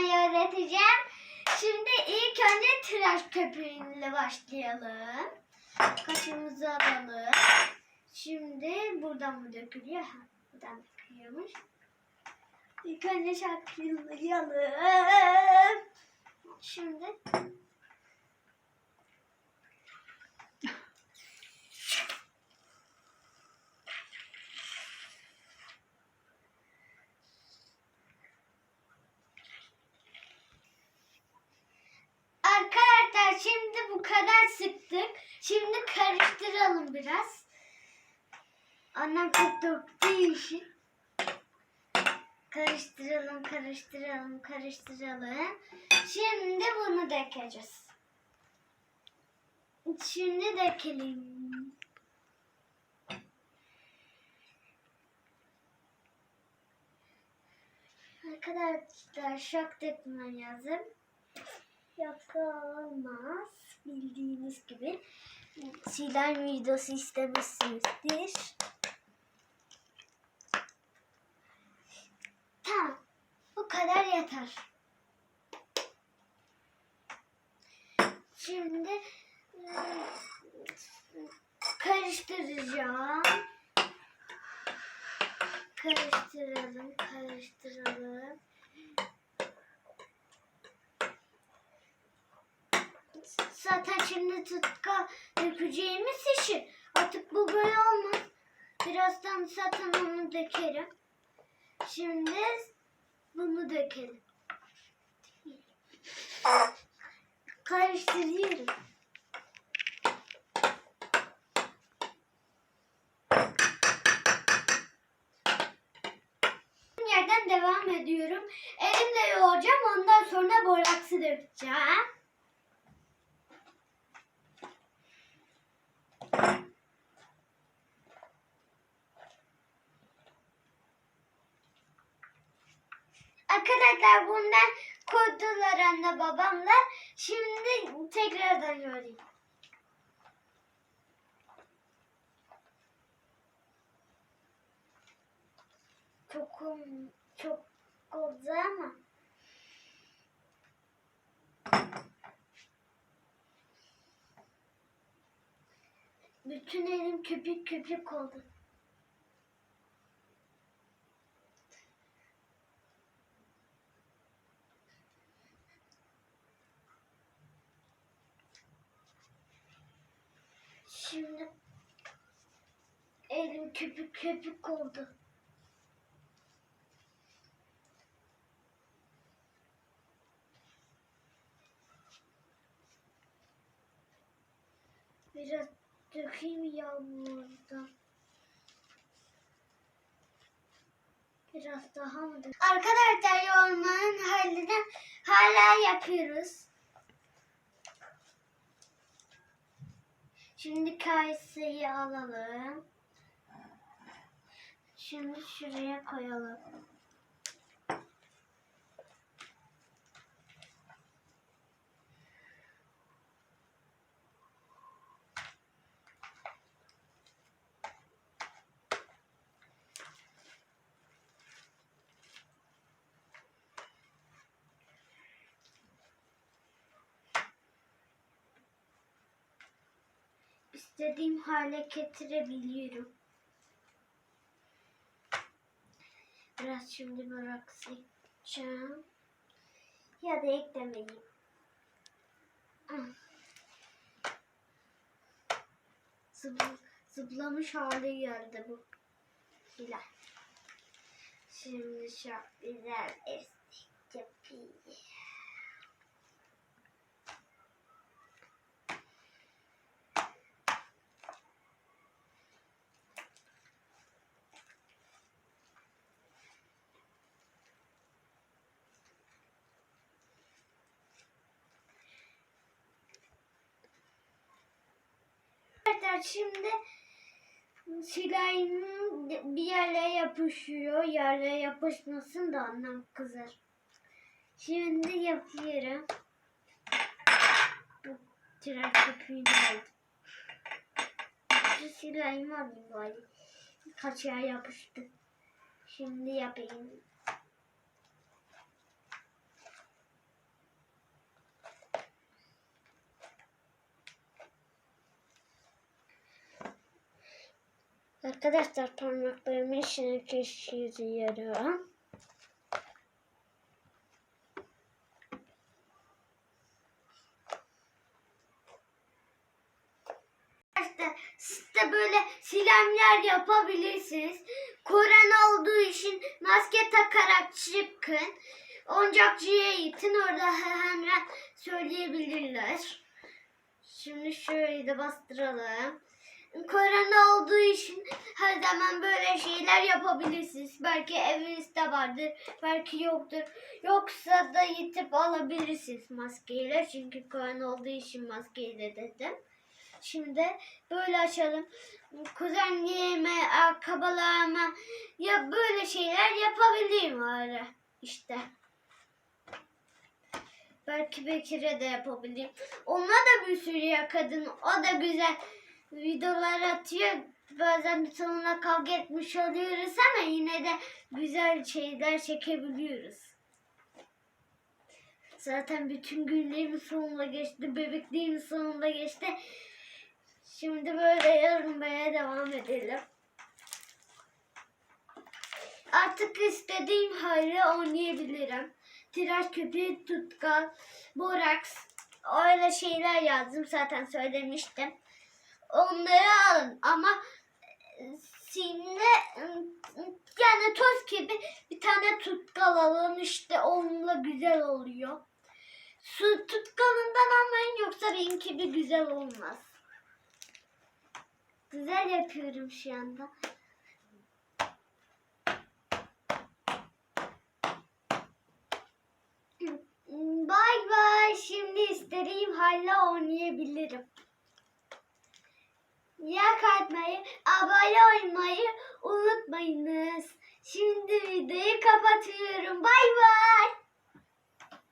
yapmayı öğreteceğim. Şimdi ilk önce tıraş köpüğüyle başlayalım. Kaşımızı alalım. Şimdi buradan mı dökülüyor? Ha, buradan dökülüyormuş. İlk önce şaklayalım. Şimdi Arkadaşlar şimdi bu kadar sıktık. Şimdi karıştıralım biraz. Annem çok döktüğü için. Karıştıralım, karıştıralım, karıştıralım. Şimdi bunu dökeceğiz. Şimdi dökelim. Arkadaşlar şok dökmem lazım. Yoksa olmaz. Bildiğiniz gibi. Slime videosu istemişsinizdir. Tamam. Bu kadar yeter. Şimdi ıı, karıştıracağım. Karıştıralım, karıştıralım. Zaten şimdi tutka dökeceğimiz işi. Artık bu böyle olmaz. Birazdan zaten onu dökerim. Şimdi bunu dökelim. Karıştırıyorum. yerden devam ediyorum. Elimle yoğuracağım. Ondan sonra boraksı dökeceğim. Arkadaşlar bundan koydular anne babamla. Şimdi tekrardan göreyim. Çok çok oldu ama. Bütün elim köpük köpük oldu. Şimdi elim köpük köpük oldu. Biraz dökeyim yağmurdan. Biraz daha mı Arkadaşlar yoğurmanın halini hala yapıyoruz. Şimdi kayısıyı alalım. Şimdi şuraya koyalım. İstediğim hale getirebiliyorum. Biraz şimdi bırak ekeceğim. Ya da eklemeyeyim. Ah. Zıpl zıplamış hali geldi bu. Güzel. Şimdi çok güzel esnek yapayım. Arkadaşlar şimdi silahım bir yerlere yapışıyor. Yerlere yapışmasın da annem kızar. Şimdi yapıyorum. Bu tıraş köpüğünü aldım. Şu silahımı alayım bari. Kaçığa yapıştı. Şimdi yapayım. Arkadaşlar parmaklarımı içine geçiriyorum. Arkadaşlar siz de böyle silemler yapabilirsiniz. Korona olduğu için maske takarak çıkın. Oyuncakçıya gidin orada hemen söyleyebilirler. Şimdi şöyle de bastıralım. Korona olduğu için her zaman böyle şeyler yapabilirsiniz. Belki evinizde vardır, belki yoktur. Yoksa da gidip alabilirsiniz maskeyle. Çünkü korona olduğu için maskeyle dedim. Şimdi böyle açalım. Kuzenliğime, akabalarıma ya böyle şeyler yapabilirim öyle işte. Belki Bekir'e de yapabilirim. Ona da bir sürü ya kadın. O da güzel videolar atıyor. Bazen bir sonuna kavga etmiş oluyoruz ama yine de güzel şeyler çekebiliyoruz. Zaten bütün günlerim sonunda geçti. Bebekliğim sonunda geçti. Şimdi böyle yormaya devam edelim. Artık istediğim hali oynayabilirim. Tıraş köpüğü, tutkal, boraks, öyle şeyler yazdım zaten söylemiştim. Onları alın ama e, sinne yani toz gibi bir tane tutkal alın işte onunla güzel oluyor. Su tutkalından almayın yoksa benimki gibi güzel olmaz. Güzel yapıyorum şu anda. Bay bay. Şimdi istediğim halle oynayabilirim. Like atmayı, abone olmayı unutmayınız. Şimdi videoyu kapatıyorum. Bay bay.